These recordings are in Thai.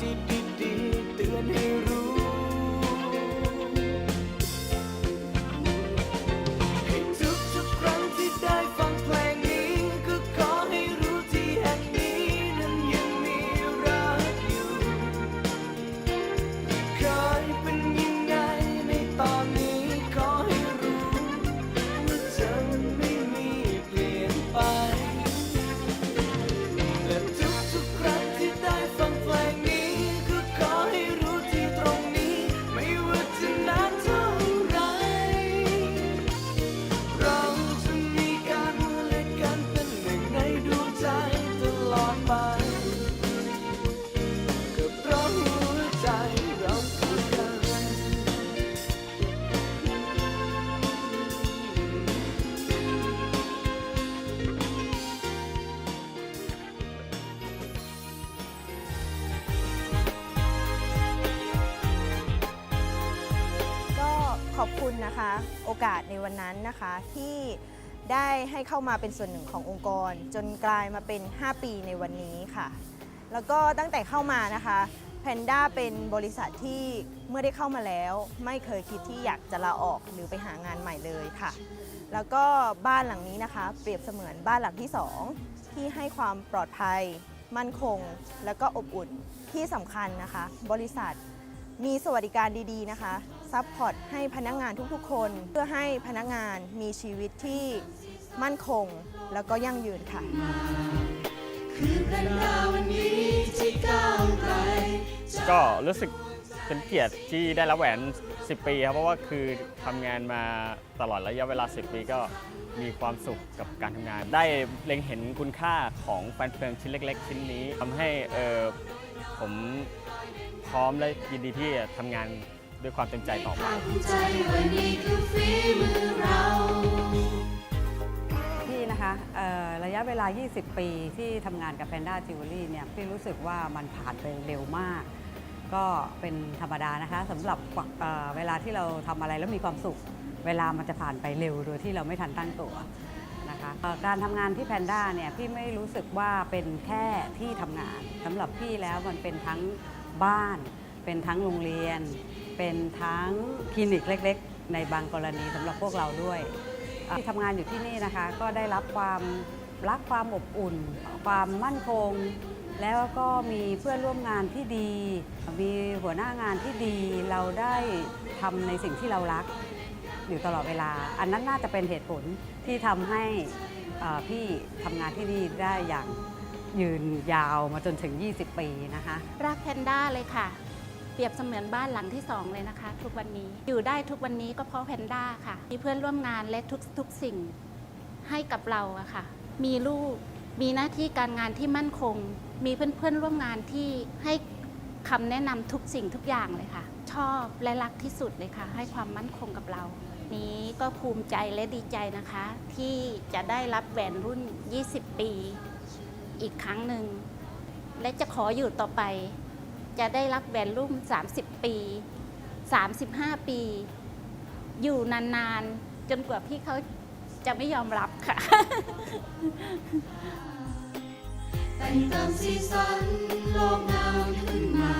ที่ดีๆเตือนให้ ขอบคุณนะคะโอกาสในวันนั้นนะคะที่ได้ให้เข้ามาเป็นส่วนหนึ่งขององค์กร จนกลายมาเป็น 5 ปีในวันนี้ค่ะ แล้วก็ตั้งแต่เข้ามานะคะแพนด้าเป็นบริษัทที่เมื่อได้เข้ามาแล้ว ไม่เคยคิดที่อยากจะลาออกหรือไปหางานใหม่เลยค่ะ แล้วก็บ้านหลังนี้นะคะ เปรียบเสมือนบ้านหลังที่ 2 ที่ให้ความปลอดภัย มั่นคง แล้วก็อบอุ่นที่สำคัญนะคะ บริษัท มีสวัสดิการดีๆนะคะซัพพอร์ตให้พนักงานทุกๆ คน เพื่อให้พนักงานมีชีวิตที่มั่นคงแล้วก็ยั่งยืนค่ะ ก็รู้สึกเป็นเกียรติที่ได้รับแหวน 10 ปีครับ เพราะว่าคือทำงานมาตลอดระยะเวลา 10 ปีก็มีความสุขกับการทำงาน ได้เล็งเห็นคุณค่าของแฟนเพลงชิ้นเล็ก ๆ ชิ้นนี้ทำให้เออผม ร้อมและยินดีที่จะทำงานด้วยความเต็มใจต่อไปใจว่านี่นะคะเอ่อระยะเวลา 20 ปีที่ทำงานกับ Panda Jewelry เนี่ยพี่รู้สึกว่ามันผ่านไปเร็วมาก ก็เป็นธรรมดานะคะสำหรับเอ่อเวลาที่เราทำอะไรแล้วมีความสุข เวลามันจะผ่านไปเร็วโดยที่เราไม่ทันตั้งตัวนะคะเอ่อการทำงานที่ Panda เนี่ยพี่ไม่รู้สึกว่าเป็นแค่ที่ทำงานสำหรับพี่แล้วมันเป็นทั้ง บ้าน เป็นทั้งโรงเรียน เป็นทั้งคลินิกเล็ก ๆ ในบางกรณีสำหรับพวกเราด้วยที่ทำงานอยู่ที่นี่นะคะ ก็ได้รับความรักความอบอุ่น ความมั่นคง แล้วก็มีเพื่อนร่วมงานที่ดี มีหัวหน้างานที่ดีเราได้ทำในสิ่งที่เรารักอยู่ตลอดเวลา อันนั้นน่าจะเป็นเหตุผลที่ทำให้พี่ทำงานที่นี่ได้อย่าง ยืนยาวมาจนถึง 20 ปีนะคะ รักแพนด้าเลยค่ะ เปรียบเสมือนบ้านหลังที่สองเลยนะคะ ทุกวันนี้อยู่ได้ทุกวันนี้ก็เพราะแพนด้าค่ะ มีเพื่อนร่วมงานและทุกทุกสิ่งให้กับเราอะค่ะ มีลูกมีหน้าที่การงานที่มั่นคง มีเพื่อนเพื่อนร่วมงานที่ให้คำแนะนำทุกสิ่งทุกอย่างเลยค่ะ ชอบและรักที่สุดเลยค่ะ ให้ความมั่นคงกับเรา นี้ก็ภูมิใจและดีใจนะคะ ที่จะได้รับแหวนรุ่น 20 ปี อีกครั้งหนึ่ง และจะขออยู่ต่อไป จะได้รับแหวนรุ่น30 ปี 35 ปี อยู่นานๆ จนกว่าพี่เขาจะไม่ยอมรับค่ะ แต่งตามสีสันโลกงามขึ้นมา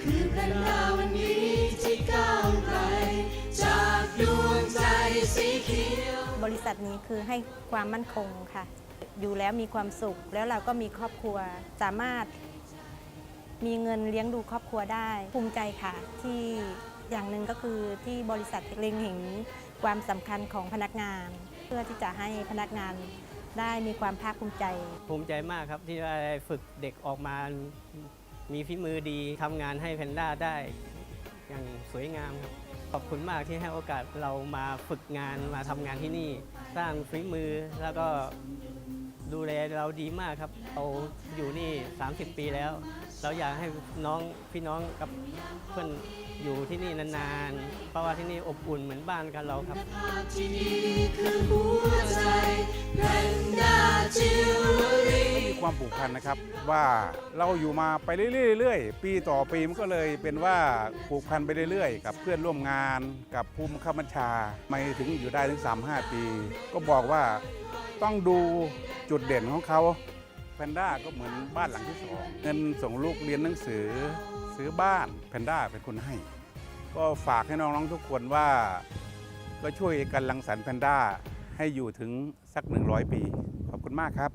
คือแผ่นดาววันนี้ที่ก้าวไกลจากดวงใจสีเขียว บริษัทนี้คือให้ความมั่นคงค่ะ อยู่แล้วมีความสุข แล้วเราก็มีครอบครัวสามารถมีเงินเลี้ยงดูครอบครัวได้ ภูมิใจค่ะ ที่อย่างหนึ่งก็คือที่บริษัทเล็งเห็นความสำคัญของพนักงาน เพื่อที่จะให้พนักงานได้มีความภาคภูมิใจ ภูมิใจมากครับที่ได้ฝึกเด็กออกมา มีฝีมือดีทำงานให้แพนด้าได้ อย่างสวยงามครับ ขอบคุณมากที่ให้โอกาสเรามาฝึกงานมาทำงานที่นี่ สร้างฝีมือแล้วก็ ดูแลเราดีมากครับ เราอยู่นี่ 30 ปีแล้ว เราอยากให้น้องพี่น้องกับเพื่อนอยู่ที่นี่นานๆ เพราะว่าที่นี่อบอุ่นเหมือนบ้านกันเราครับที่นี่คือหัวใจแพนด้าจิวเวลรี่มีความผูกพันนะครับว่าเราอยู่มาไปเรื่อยๆ ปีต่อปีมันก็เลยเป็นว่าผูกพันไปเรื่อยๆ กับเพื่อนร่วมงาน กับภูมิข้าบัญชาไม่ถึงอยู่ได้ถึง 3-5 ปี ก็บอกว่า ต้องดูจุดเด่นของเขาแพนด้าก็เหมือนบ้านหลังที่สองเงินส่งลูกเรียนหนังสือซื้อบ้านแพนด้าเป็นคนให้ ก็ฝากให้น้องๆทุกคนว่า ก็ช่วยกันรังสรรค์แพนด้าให้อยู่ถึงสัก 100 ปี ขอบคุณมากครับ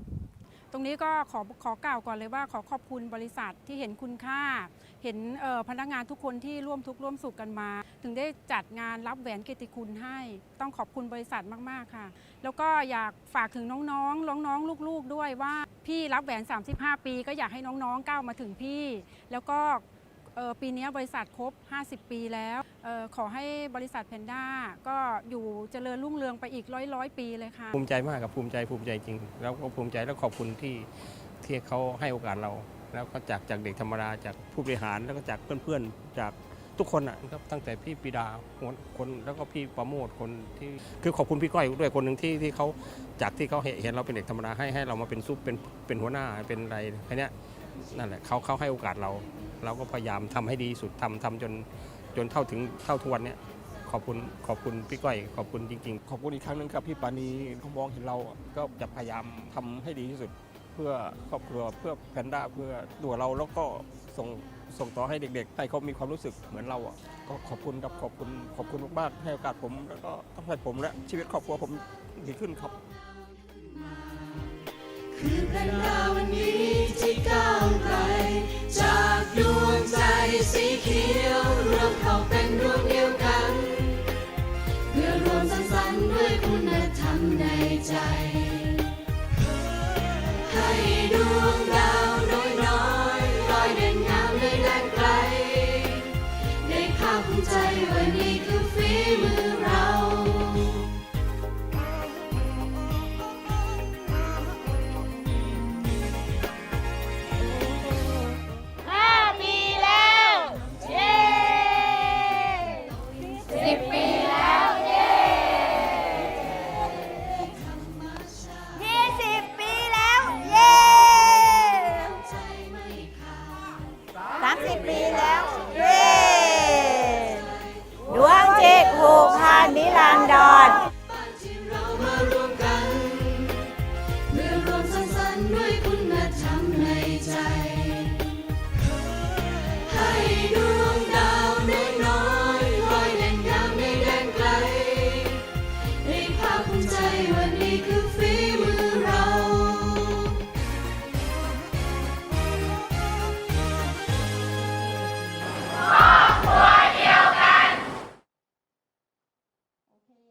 ตรงนี้ก็ขอขอกล่าวก่อนเลยว่าขอขอบคุณบริษัทที่เห็นคุณค่า เห็นพนักงานทุกคนที่ร่วมทุกข์ร่วมสุขกันมา ถึงได้จัดงานรับแหวนเกียรติคุณให้ ต้องขอบคุณบริษัทมากๆค่ะ แล้วก็อยากฝากถึงน้องๆ น้องๆ ลูกๆ ด้วยว่าพี่รับแหวน 35 ปี ก็อยากให้น้องๆก้าวมาถึงพี่ แล้วก็ เออปีนี้บริษัทครบ 50 ปีแล้วออขอให้บริษัทแพนด้าก็อยู่เจริญรุ่งเรืองไปอีกร้อยร้อยปีเลยค่ะ ภูมิใจมากกับภูมิใจภูมิใจจริง แล้วก็ภูมิใจแล้วขอบคุณที่ที่เขาให้โอกาสเรา แล้วก็จากจากเด็กธรรมดาจากผู้บริหารแล้วก็จากเพื่อนๆจากทุกคนอะครับตั้งแต่พี่ปีดาคนคนแล้วก็พี่ประโมทคนที่คือขอบคุณพี่ก้อยด้วยคนหนึ่งที่ที่เขาจากที่เขาเห็นเราเป็นเด็กธรรมดาให้ให้เรามาเป็นซุปเป็นเป็นหัวหน้าเป็นอะไรแค่นี้นั่นแหละเขาเขาให้โอกาสเรา เราก็พยายามทำให้ดีสุดทำทำจนจนเท่าถึงเท่าทุกวันเนี้ยขอบคุณขอบคุณพี่ก้อยขอบคุณจริง ๆ ขอบคุณอีกครั้งหนึ่งครับพี่ปานีเขามองเห็นเราก็จะพยายามทำให้ดีที่สุด เพื่อครอบครัวเพื่อแพนด้าเพื่อตัวเราแล้วก็ส่งส่งต่อให้เด็กๆให้เขามีความรู้สึกเหมือนเราอะก็ขอบคุณครับขอบคุณขอบคุณมากๆให้โอกาสผม แล้วก็ต้องให้ผมและชีวิตครอบครัวผมดีขึ้นครับ คือแผ่นดาวันนี้ที่ก้าวไกล ใจสี